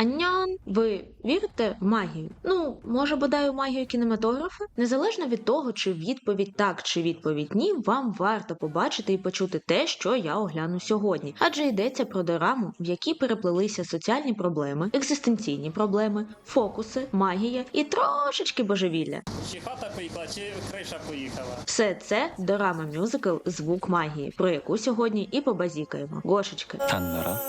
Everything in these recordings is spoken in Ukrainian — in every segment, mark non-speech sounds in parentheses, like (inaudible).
Аньон, ви вірите в магію? Ну, може, бодай у магію кінематографа? Незалежно від того, чи відповідь так, чи відповідь ні, вам варто побачити і почути те, що я огляну сьогодні, адже йдеться про дораму, в якій переплелися соціальні проблеми, екзистенційні проблеми, фокуси, магія і трошечки божевілля. Чи хата поїхала, чи криша поїхала? Все це дорама мюзикл звук магії, про яку сьогодні і побазікаємо. Гошечки. Таннара.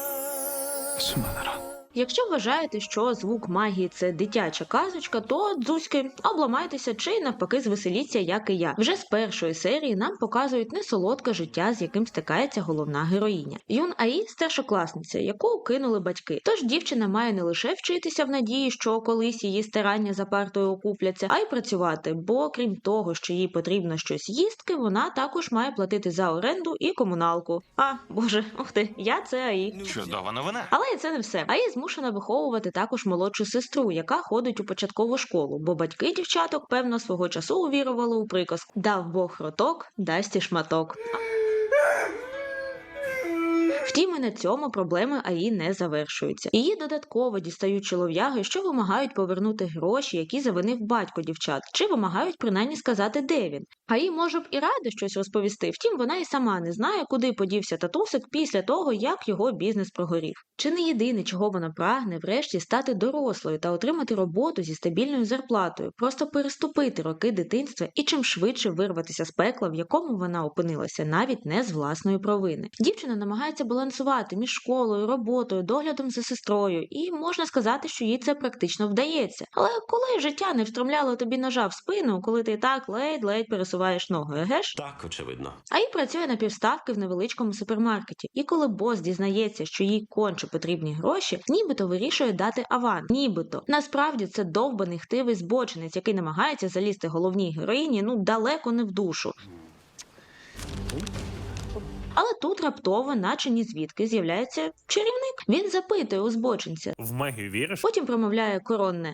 Суманара. Якщо вважаєте, що звук магії це дитяча казочка, то дзузьки обламайтеся чи навпаки звеселіться, як і я. Вже з першої серії нам показують несолодке життя, з яким стикається головна героїня. Юн Аї старшокласниця, яку кинули батьки. Тож дівчина має не лише вчитися в надії, що колись її старання за партою окупляться, а й працювати. Бо крім того, що їй потрібно щось їстки, вона також має платити за оренду і комуналку. А боже, (laughs) ух ти, я це Аї. чудова новина Але і це не все. А її змушена виховувати також молодшу сестру, яка ходить у початкову школу, бо батьки дівчаток, певно, свого часу увірували у приказку Дав Бог роток, дасть і шматок. Втім, і на цьому проблеми АІ не завершуються. Її додатково дістають чолов'яги, що вимагають повернути гроші, які завинив батько дівчат, чи вимагають принаймні сказати, де він. АІ може б і рада щось розповісти, втім, вона і сама не знає, куди подівся татусик після того, як його бізнес прогорів. Чи не єдине, чого вона прагне, врешті стати дорослою та отримати роботу зі стабільною зарплатою, просто переступити роки дитинства і чим швидше вирватися з пекла, в якому вона опинилася, навіть не з власної провини. Дівчина намагається балансувати між школою, роботою, доглядом за сестрою, і можна сказати, що їй це практично вдається. Але коли життя не встромляло тобі ножа в спину, коли ти так ледь-ледь пересуваєш ноги, еге ж? Так, очевидно. А й працює на півставки в невеличкому супермаркеті. І коли бос дізнається, що їй конче потрібні гроші, нібито вирішує дати аванс. Нібито насправді це довбаний хтивий збочинець, який намагається залізти головній героїні ну далеко не в душу. Але тут раптово, наче ні звідки, з'являється чарівник. Він запитує у збочинця. В магію віриш? Потім промовляє коронне.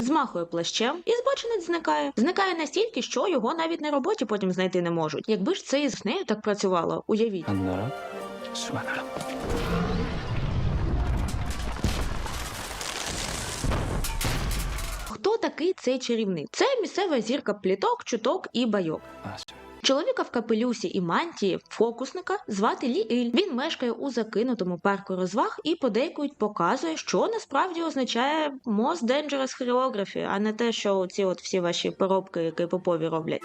Змахує плащем, і збочинець зникає. Зникає настільки, що його навіть на роботі потім знайти не можуть. Якби ж це із нею так працювало, уявіть. Хто такий цей чарівник? Це місцева зірка пліток, чуток і байок. Чоловіка в капелюсі і мантії фокусника звати Лі Іль. Він мешкає у закинутому парку розваг і подейкують показує, що насправді означає Most Dangerous Choreography, а не те, що ці от всі ваші поробки які попові роблять.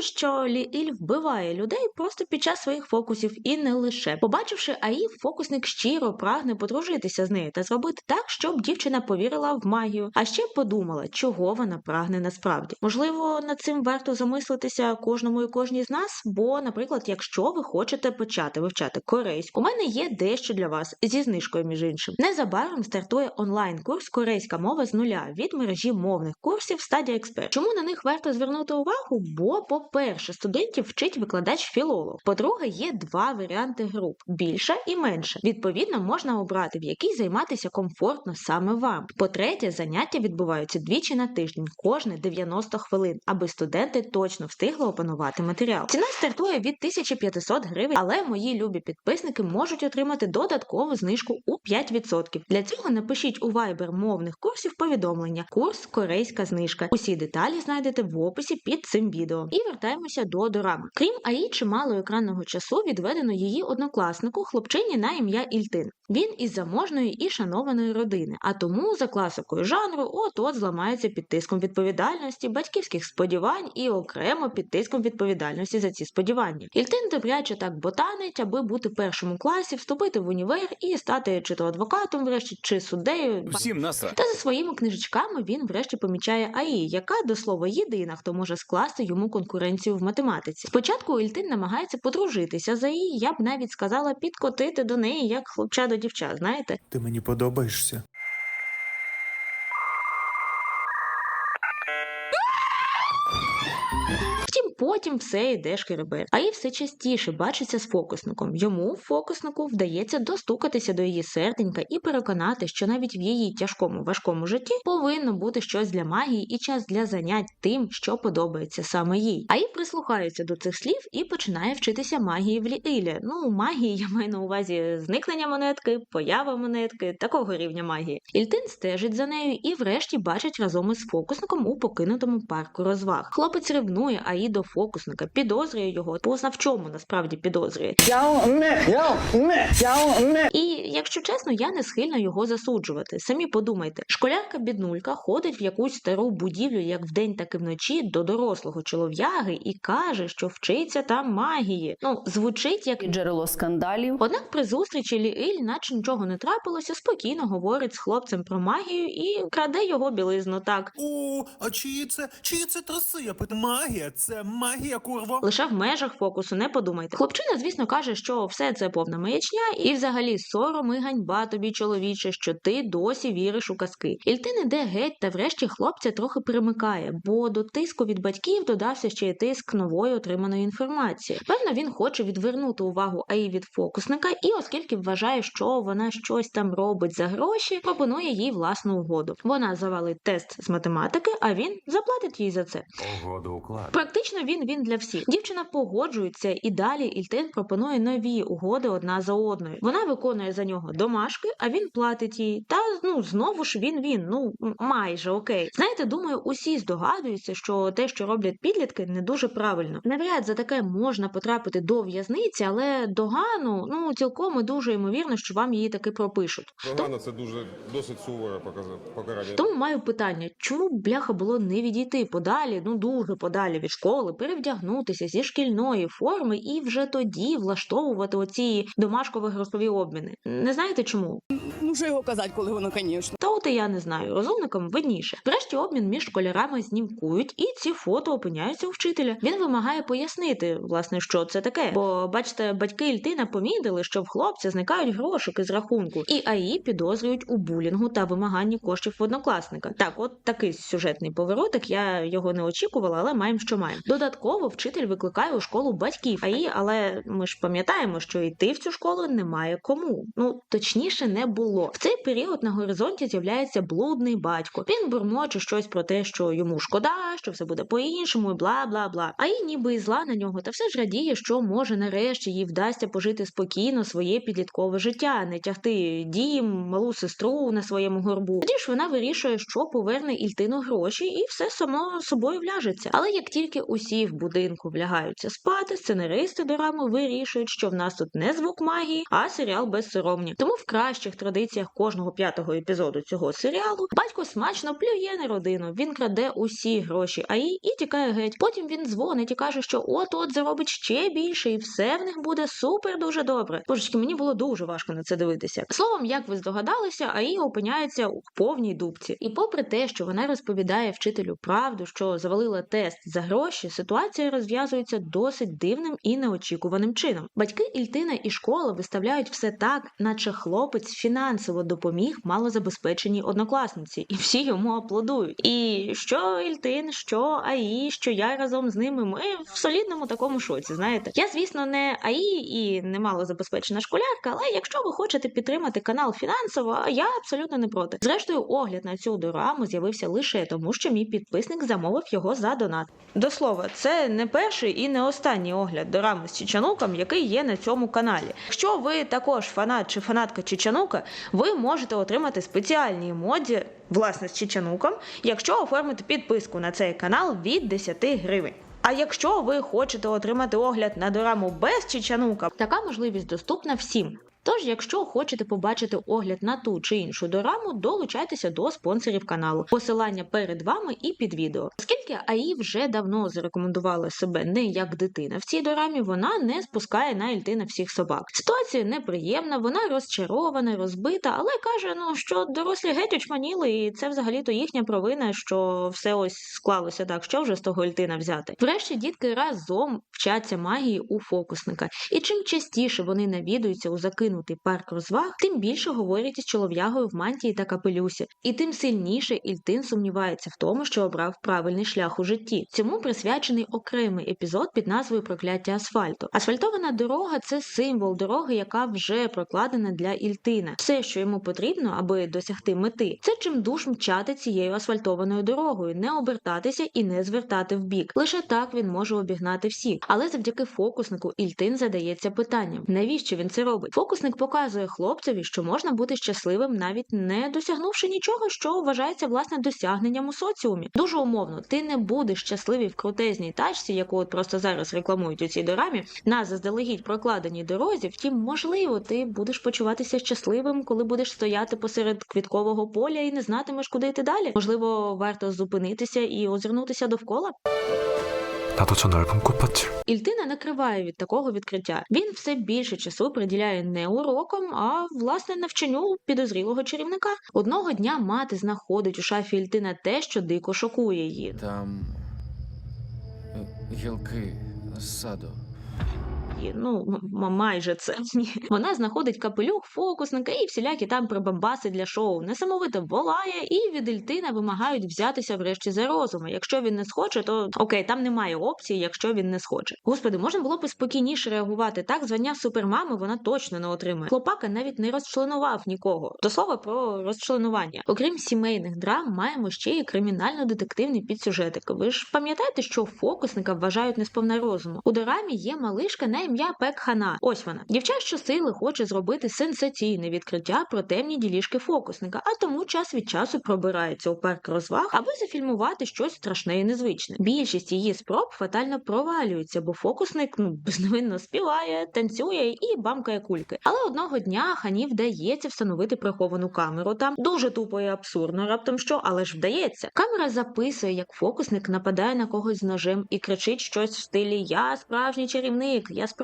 Кажуть, що Лі Іль вбиває людей просто під час своїх фокусів і не лише. Побачивши Аї, фокусник щиро прагне подружитися з нею та зробити так, щоб дівчина повірила в магію, а ще подумала, чого вона прагне насправді. Можливо, над цим варто замислитися кожному і кожній з нас. Бо, наприклад, якщо ви хочете почати вивчати корейську, у мене є дещо для вас зі знижкою, між іншим. Незабаром стартує онлайн-курс Корейська мова з нуля від мережі мовних курсів Стадія Експерт. Чому на них варто звернути увагу? Бо, по-перше, студентів вчить викладач філолог. По-друге, є два варіанти груп більша і менша. Відповідно, можна обрати, в якій займатися комфортно саме вам. По-третє, заняття відбуваються двічі на тиждень, кожне 90 хвилин, аби студенти точно встигли опанувати матеріал. Ціна стартує від 1500 гривень, але мої любі підписники можуть отримати додаткову знижку у 5%. Для цього напишіть у Viber мовних курсів повідомлення курс корейська знижка. Усі деталі знайдете в описі під цим відео. І вертаємося до дорами. Крім АІ, чимало екранного часу відведено її однокласнику, хлопчині на ім'я Ільтин. Він із заможної і шанованої родини, а тому за класикою жанру от-от зламається під тиском відповідальності, батьківських сподівань і окремо під тиском відповідальності за ці сподівання. Ільтин добряче так ботанить, аби бути в першому класі, вступити в універ і стати чи то адвокатом, врешті, чи суддею. всім насра Та за своїми книжечками він врешті помічає АІ, яка до слова єдина, хто може скласти йому конкуренцію в математиці. Спочатку Ільтин намагається подружитися за її, я б навіть сказала підкотити до неї як хлопча до дівчат. Знаєте, Ти мені подобаєшся. Потім все йде шкеребер. А їй все частіше бачиться з фокусником. Йому, фокуснику, вдається достукатися до її серденька і переконати, що навіть в її тяжкому важкому житті повинно бути щось для магії і час для занять тим, що подобається саме їй. А їй прислухається до цих слів і починає вчитися магії в Ліілі. Ну, магії я маю на увазі зникнення монетки, поява монетки, такого рівня магії. Ільтин стежить за нею і, врешті, бачить разом із фокусником у покинутому парку розваг. Хлопець ревнує Аї до фокусника, підозрює його, позна в чому насправді підозрює. І якщо чесно, я не схильна його засуджувати. Самі подумайте, школярка біднулька ходить в якусь стару будівлю, як вдень, так і вночі, до дорослого чолов'яги і каже, що вчиться там магії. Ну, звучить як джерело скандалів. Однак при зустрічі Лііль, наче нічого не трапилося, спокійно говорить з хлопцем про магію і краде його білизну так. О, а чиї це, чиї це траси? Я питаю, магія, це магія, курва. Лише в межах фокусу, не подумайте. Хлопчина, звісно, каже, що все це повна маячня, і взагалі сором і ганьба тобі, чоловіче, що ти досі віриш у казки. Ільтин іде геть, та врешті хлопця трохи перемикає, бо до тиску від батьків додався ще й тиск нової отриманої інформації. Певно, він хоче відвернути увагу Аї від фокусника, і оскільки вважає, що вона щось там робить за гроші, пропонує їй власну угоду. Вона завалить тест з математики, а він заплатить їй за це. Угоду уклад. Практично він він для всіх. Дівчина погоджується, і далі Ільтин пропонує нові угоди одна за одною. Вона виконує за нього домашки, а він платить їй. Та ну знову ж він він. Ну майже окей. Знаєте, думаю, усі здогадуються, що те, що роблять підлітки, не дуже правильно. Навряд за таке можна потрапити до в'язниці, але догану ну цілком і дуже ймовірно, що вам її таки пропишуть. Догана це дуже досить суворе показа- покарання. Тому маю питання, чому бляха було не відійти подалі, ну дуже подалі від школи, перевдягнутися зі шкільної форми і вже тоді влаштовувати оці домашкові грошові обміни. Не знаєте чому? Ну, що його казати, коли воно, звісно. Та от і я не знаю. Розумникам видніше. Врешті обмін між школярами знімкують, і ці фото опиняються у вчителя. Він вимагає пояснити, власне, що це таке. Бо, бачите, батьки Ільтина помітили, що в хлопця зникають грошики з рахунку, і АІ підозрюють у булінгу та вимаганні коштів в однокласника. Так, от такий сюжетний поворотик. Я його не очікувала, але маємо, що маємо. Додатково вчитель викликає у школу батьків АІ, але ми ж пам'ятаємо, що йти в цю школу немає кому. Ну точніше не було. В цей період на горизонті з'являється блудний батько. Він бурмоче щось про те, що йому шкода, що все буде по-іншому, і бла бла бла. А їй ніби і зла на нього, та все ж радіє, що може нарешті їй вдасться пожити спокійно своє підліткове життя, не тягти дім, малу сестру на своєму горбу. Тоді ж вона вирішує, що поверне Ільтину гроші, і все само собою вляжеться. Але як тільки усі в будинку влягаються спати, сценаристи дорами вирішують, що в нас тут не звук магії, а серіал безсоромні. Тому в кращих традиціях кожного п'ятого епізоду цього серіалу батько смачно плює на родину. Він краде усі гроші АІ і тікає геть. Потім він дзвонить і каже, що от-от заробить ще більше, і все в них буде супер дуже добре. Божечки, мені було дуже важко на це дивитися. Словом, як ви здогадалися, АІ опиняється у повній дубці. І попри те, що вона розповідає вчителю правду, що завалила тест за гроші, ситуація розв'язується досить дивним і неочікуваним чином. Батьки Ільтина і школа виставляють все так, наче хлопець фінансово допоміг малозабезпеченій однокласниці, і всі йому аплодують. І що Ільтин, що АІ, що я разом з ними, ми в солідному такому шоці. Знаєте, я, звісно, не АІ і не малозабезпечена школярка, але якщо ви хочете підтримати канал фінансово, я абсолютно не проти. Зрештою, огляд на цю дораму з'явився лише тому, що мій підписник замовив його за донат. До слова, це не перший і не останній огляд дорами з Чичануком, який є на цьому каналі. Якщо ви також фанат чи фанатка Чичанука, ви можете отримати спеціальні моді, власне, з Чеченуком, якщо оформите підписку на цей канал від 10 гривень. А якщо ви хочете отримати огляд на дораму без Чичанука, така можливість доступна всім. Тож, якщо хочете побачити огляд на ту чи іншу дораму, долучайтеся до спонсорів каналу. Посилання перед вами і під відео. Оскільки АІ вже давно зарекомендувала себе не як дитина в цій дорамі, вона не спускає на Ільтина всіх собак. Ситуація неприємна, вона розчарована, розбита, але каже, ну що дорослі геть очманіли, і це взагалі-то їхня провина, що все ось склалося так, що вже з того Ільтина взяти. Врешті дітки разом вчаться магії у фокусника. І чим частіше вони навідуються у закинуту покинути парк розваг, тим більше говорять із чолов'ягою в мантії та капелюсі, і тим сильніше Ільтин сумнівається в тому, що обрав правильний шлях у житті. Цьому присвячений окремий епізод під назвою Прокляття асфальту. Асфальтована дорога це символ дороги, яка вже прокладена для Ільтина. Все, що йому потрібно, аби досягти мети, це чим душ мчати цією асфальтованою дорогою, не обертатися і не звертати в бік. Лише так він може обігнати всіх. Але завдяки фокуснику Ільтин задається питанням: навіщо він це робить? Фокусник показує хлопцеві, що можна бути щасливим, навіть не досягнувши нічого, що вважається власне досягненням у соціумі. Дуже умовно, ти не будеш щасливий в крутезній тачці, яку от просто зараз рекламують у цій дорамі, на заздалегідь прокладеній дорозі. Втім, можливо, ти будеш почуватися щасливим, коли будеш стояти посеред квіткового поля і не знатимеш, куди йти далі. Можливо, варто зупинитися і озирнутися довкола. 나도 저 넓은 꽃밭을 Ільтина накриває від такого відкриття. Він все більше часу приділяє не урокам, а власне навчанню підозрілого чарівника. Одного дня мати знаходить у шафі Ільтина те, що дико шокує її. Там е, гілки з саду. І, Ну, майже це. (laughs) Вона знаходить капелюх фокусника і всілякі там прибамбаси для шоу. Несамовито волає, і від Ільтина вимагають взятися врешті за розум. Якщо він не схоче, то окей, там немає опції, якщо він не схоче. Господи, можна було б спокійніше реагувати. Так, звання супермами вона точно не отримає. Хлопака навіть не розчленував нікого. До слова про розчленування. Окрім сімейних драм, маємо ще й кримінально-детективний підсюжетик. Ви ж пам'ятаєте, що фокусника вважають несповна розуму? У дорамі є малишка на ім'я Пек Хана. Ось вона. Дівча щосили хоче зробити сенсаційне відкриття про темні ділішки фокусника, а тому час від часу пробирається у парк розваг, аби зафільмувати щось страшне і незвичне. Більшість її спроб фатально провалюється, бо фокусник ну (laughs) безневинно співає, танцює і бамкає кульки. Але одного дня хані вдається встановити приховану камеру. Там дуже тупо і абсурдно, раптом що, але ж вдається. Камера записує, як фокусник нападає на когось з ножем і кричить щось в стилі Я справжній чарівник, я справжній.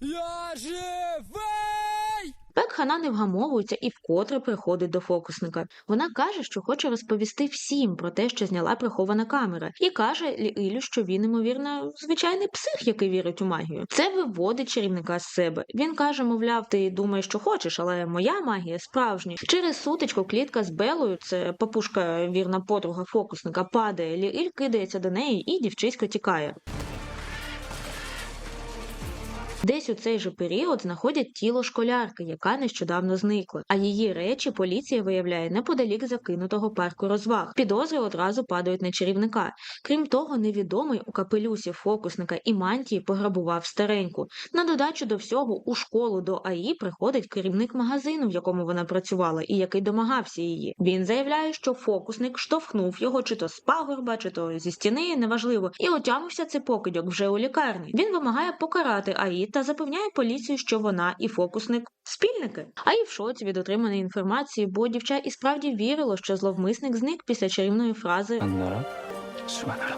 Я живий! Пек Хана не вгамовується і вкотре приходить до фокусника. Вона каже, що хоче розповісти всім про те, що зняла прихована камера, і каже Лілю, що він, ймовірно, звичайний псих, який вірить у магію. Це виводить чарівника з себе. Він каже, мовляв, ти думаєш, що хочеш, але моя магія справжня. Через сутичку клітка з Белою, це папушка, вірна подруга фокусника, падає. Ліль кидається до неї, і дівчисько тікає. Десь у цей же період знаходять тіло школярки, яка нещодавно зникла, а її речі поліція виявляє неподалік закинутого парку розваг. Підозри одразу падають на чарівника. Крім того, невідомий у капелюсі фокусника і мантії пограбував стареньку. На додачу до всього у школу до АІ приходить керівник магазину, в якому вона працювала, і який домагався її. Він заявляє, що фокусник штовхнув його чи то з пагорба, чи то зі стіни, неважливо, і отямився цей покидьок вже у лікарні. Він вимагає покарати АІ та запевняє поліцію, що вона і фокусник спільники. А і в шоці від отриманої інформації, бо дівча і справді вірило, що зловмисник зник після чарівної фрази. Суанара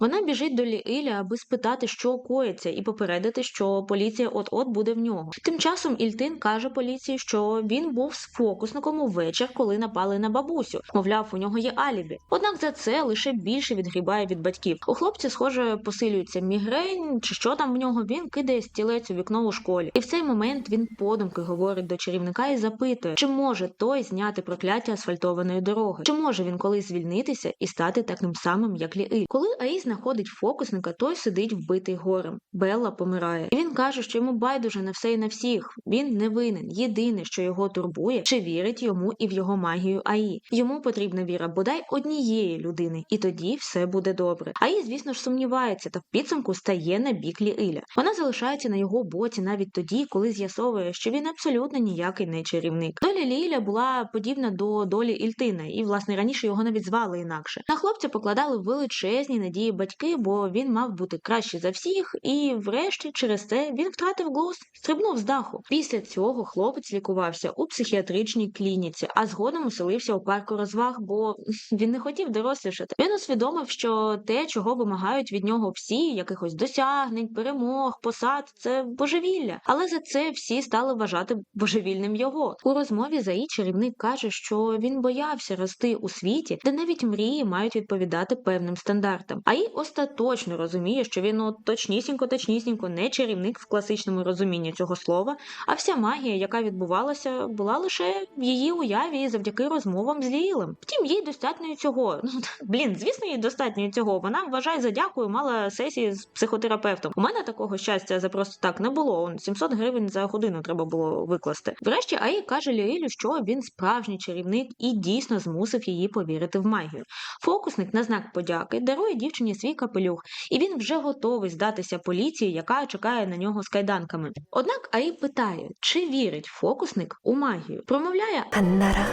вона біжить до Лііля, аби спитати, що коїться, і попередити, що поліція от-от буде в нього. Тим часом Ільтин каже поліції, що він був з фокусником у вечір, коли напали на бабусю. Мовляв, у нього є алібі. Однак за це лише більше відгрібає від батьків. У хлопця, схоже, посилюється мігрень, чи що там в нього. Він кидає стілець у вікно у школі. І в цей момент він подумки говорить до чарівника і запитує, чи може той зняти прокляття асфальтованої дороги, чи може він колись звільнитися і стати таким самим, як Ліиль. Коли Аїс знаходить фокусника, той сидить вбитий горем. Белла помирає. І він каже, що йому байдуже на все і на всіх. Він не винен. Єдине, що його турбує, чи вірить йому і в його магію Аї. Йому потрібна віра бодай однієї людини, і тоді все буде добре. Аї, звісно ж, сумнівається та в підсумку стає на бік Ліиля. Вона залишається на його боці навіть тоді, коли з'ясовує, що він абсолютно ніякий не чарівник. Доля Ліля була подібна до долі Ільтина, і власне раніше його навіть звали інакше. На хлопця покладали величезні надії батьки, бо він мав бути кращий за всіх, і врешті через це він втратив глузд, стрибнув з даху. Після цього хлопець лікувався у психіатричній клініці, а згодом уселився у парку розваг, бо (laughs) він не хотів дорослішати. Він усвідомив, що те, чого вимагають від нього всі, якихось досягнень, перемог, посад, це божевілля. Але за це всі стали вважати божевільним його. У розмові за чарівник каже, що він боявся рости у світі, де навіть мрії мають відповідати певним стандартам. А й остаточно розуміє, що він от точнісінько, точнісінько не чарівник в класичному розумінні цього слова, а вся магія, яка відбувалася, була лише в її уяві завдяки розмовам з Лілем. Втім, їй достатньо цього. (laughs) Ну блін, звісно, їй достатньо цього. Вона вважає за дякую, мала сесії з психотерапевтом. У мене такого щастя за просто так не було. Он 700 гривень за годину треба було викласти. Врешті Аї каже Лілю, що він справжній чарівник і дійсно змусив її повірити в магію. Фокусник на знак подяки дарує дівчині свій капелюх, і він вже готовий здатися поліції, яка чекає на нього з кайданками. Однак аї питає, чи вірить фокусник у магію. Промовляє Аннара.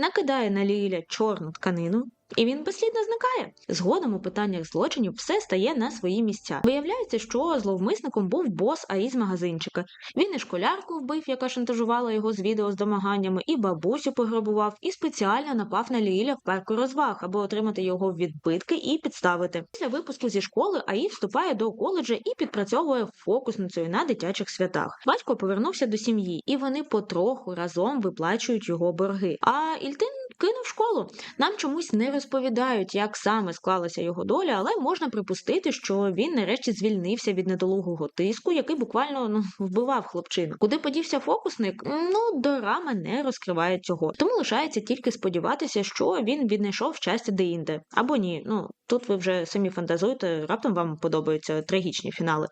Накидає на Ліля чорну тканину, і він безслідно зникає. Згодом у питаннях злочинів все стає на свої місця. Виявляється, що зловмисником був бос з магазинчика. Він і школярку вбив, яка шантажувала його з відео з домаганнями, і бабусю пограбував, і спеціально напав на Ліля в парку розваг, аби отримати його відбитки і підставити. Після випуску зі школи АІ вступає до коледжа і підпрацьовує фокусницею на дитячих святах. Батько повернувся до сім'ї, і вони потроху разом виплачують його борги. А Ільтин кинув школу. Нам чомусь не розповідають, як саме склалася його доля, але можна припустити, що він нарешті звільнився від недолугого тиску, який буквально ну, вбивав хлопчину. Куди подівся фокусник? Ну, дорама не розкриває цього. Тому лишається тільки сподіватися, що він віднайшов щастя деінде. Або ні. Ну тут ви вже самі фантазуєте, раптом вам подобаються трагічні фінали.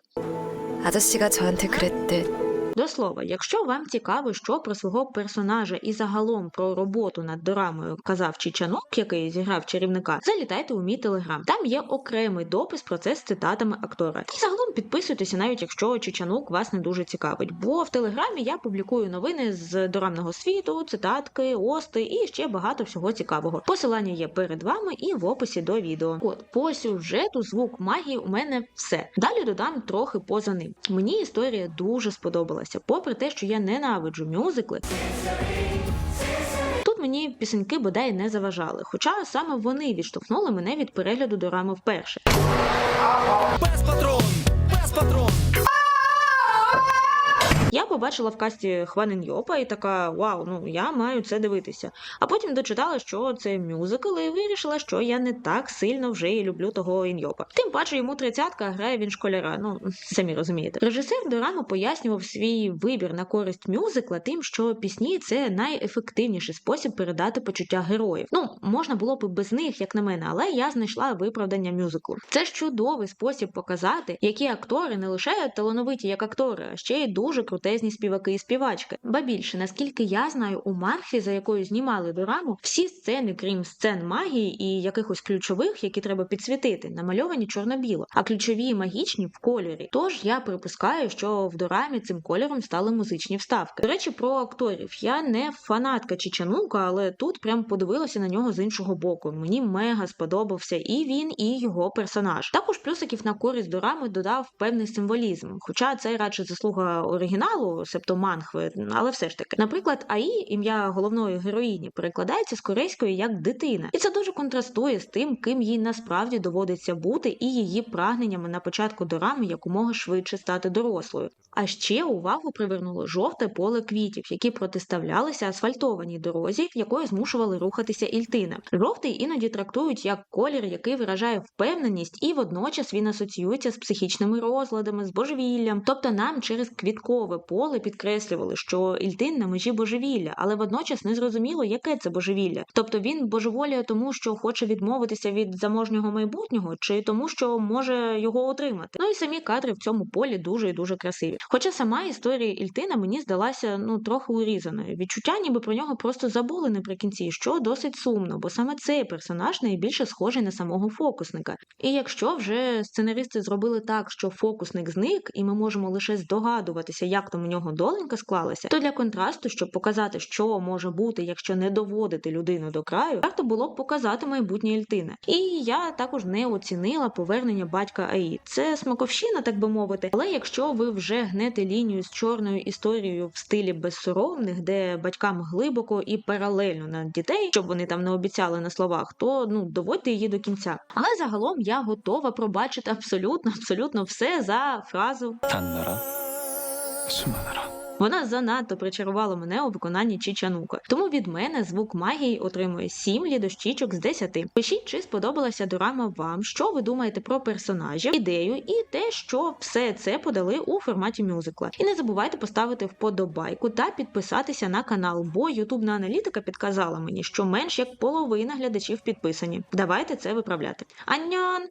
아저씨가 저한테 그랬듯 до слова, якщо вам цікаво, що про свого персонажа і загалом про роботу над дорамою казав Чичанок, який зіграв чарівника, залітайте у мій телеграм. Там є окремий допис про це з цитатами актора. І загалом підписуйтеся, навіть якщо Чичанок вас не дуже цікавить. Бо в телеграмі я публікую новини з дорамного світу, цитатки, ости і ще багато всього цікавого. Посилання є перед вами і в описі до відео. От по сюжету звук магії у мене все. Далі додам трохи поза ним. Мені історія дуже сподобалася, попри те, що я ненавиджу мюзикли. Тут мені пісеньки бодай не заважали, хоча саме вони відштовхнули мене від перегляду дорами вперше. Без патрон! Без патрон! Я побачила в касті Хванен Йопа і така вау, ну я маю це дивитися. А потім дочитала, що це мюзикл, і вирішила, що я не так сильно вже і люблю того інйопа. Тим паче йому тридцятка, грає він школяра. Ну (laughs) самі розумієте. Режисер дорами пояснював свій вибір на користь мюзикла тим, що пісні це найефективніший спосіб передати почуття героїв. Ну можна було б без них, як на мене, але я знайшла виправдання мюзиклу. Це ж чудовий спосіб показати, які актори не лише талановиті як актори, а ще й дуже крутезні співаки і співачки. Ба більше, наскільки я знаю, у Манхі, за якою знімали дораму, всі сцени, крім сцен магії і якихось ключових, які треба підсвітити, намальовані чорно-біло, а ключові і магічні в кольорі. Тож я припускаю, що в дорамі цим кольором стали музичні вставки. До речі, про акторів я не фанатка Чичанука, але тут прям подивилася на нього з іншого боку. Мені мега сподобався і він, і його персонаж. Також плюсиків на користь дорами додав певний символізм, хоча це радше заслуга оригіналу, себто манхви, але все ж таки. Наприклад, Аї, ім'я головної героїні, перекладається з корейської як дитина, і це дуже контрастує з тим, ким їй насправді доводиться бути, і її прагненнями на початку дорами якомога швидше стати дорослою. А ще увагу привернуло жовте поле квітів, які протиставлялися асфальтованій дорозі, якою змушували рухатися Ільтина. Жовтий іноді трактують як колір, який виражає впевненість, і водночас він асоціюється з психічними розладами, з божевіллям. Тобто нам через квіткове поле підкреслювали, що Ільтин на межі божевілля, але водночас не зрозуміло, яке це божевілля. Тобто він божеволіє тому, що хоче відмовитися від заможнього майбутнього, чи тому, що може його отримати. Ну і самі кадри в цьому полі дуже і дуже красиві. Хоча сама історія Ільтина мені здалася ну трохи урізаною. Відчуття, ніби про нього просто забули наприкінці, що досить сумно, бо саме цей персонаж найбільше схожий на самого фокусника. І якщо вже сценаристи зробили так, що фокусник зник, і ми можемо лише здогадуватися, як там у нього доленька склалася, то для контрасту, щоб показати, що може бути, якщо не доводити людину до краю, варто було б показати майбутнє Ільтина. І я також не оцінила повернення батька Аї. Це смаковщина, так би мовити. Але якщо ви вже гнете лінію з чорною історією в стилі безсоромних, де батькам глибоко і паралельно на дітей, щоб вони там не обіцяли на словах, то ну доводьте її до кінця. Але загалом я готова пробачити абсолютно, абсолютно все за фразу 단 Суманара. Вона занадто причарувала мене у виконанні Чічанука. Тому від мене звук магії отримує 7 лідощічок з 10. Пишіть, чи сподобалася дорама вам, що ви думаєте про персонажів, ідею і те, що все це подали у форматі мюзикла. І не забувайте поставити вподобайку та підписатися на канал, бо ютубна аналітика підказала мені, що менш як половина глядачів підписані. Давайте це виправляти. Анян!